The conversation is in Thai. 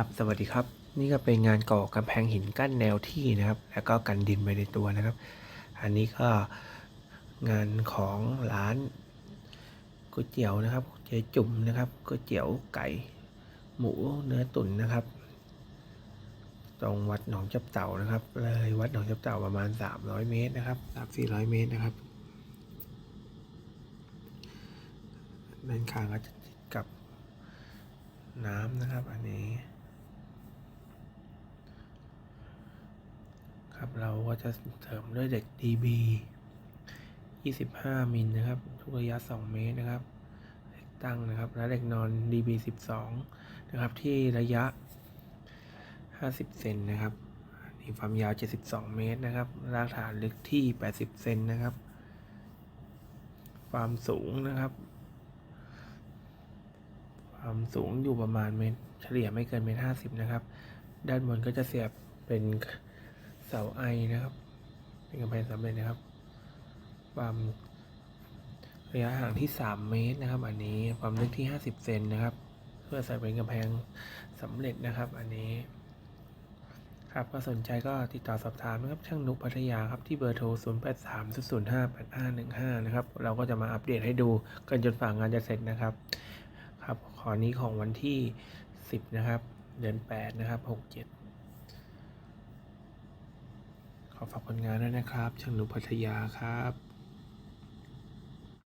ครับสวัสดีครับ นี่ก็เป็นงานก่อกำแพงหินกั้นแนวที่นะครับ แล้วก็กันดินไปในตัวนะครับ อันนี้ก็งานของร้านก๋วยเตี๋ยวนะครับเจ๊จุ่มนะครับก๋วยเตี๋ยวไก่ หมูเนื้อตุ๋นนะครับ ตรงวัดหนองจับเต่านะครับ เลยวัดหนองจับเต่าประมาณ 300 เมตรนะครับ3 400 เมตรนะครับด้านข้างก็จะติดกับน้ำนะครับอันนี้ ครับเราก็จะเสริมด้วยเด็ก DB 25 มิลนะครับ ทุกระยะ 2 เมตรนะครับเด็กตั้งนะครับ และเด็กนอน DB 12 นะครับ ที่ระยะ 50 เซนนะครับนี่ความยาว 72 เมตรนะครับ รากฐานลึกที่ 80 เซนนะครับ ความสูงนะครับ ความสูงอยู่ประมาณเมตร เฉลี่ยไม่เกินเมตรห้าสิบนะครับ ด้านบนก็จะเสียบเป็น เสาไอนะครับ เป็นกำแพงสำเร็จนะครับ ความระยะห่างที่ 3 เมตรนะครับ อันนี้ความลึกที่ 50 เซนนะครับ เพื่อใส่เป็นกำแพงสำเร็จนะครับ อันนี้ ครับก็สนใจก็ติดต่อสอบถามนะครับ ช่างนุกพัทยาครับที่เบอร์โทร 0 8 3 0 0 5 8 5 1 5 นะครับ เราก็จะมาอัปเดตให้ดูกันจนฝ่างานจะเสร็จนะครับ ครับ ขอนี้ของวันที่ 10 นะครับ เดือน 8 นะครับ 67 ขอฝากผลงานด้วยนะครับช่างนุพัทยาครับ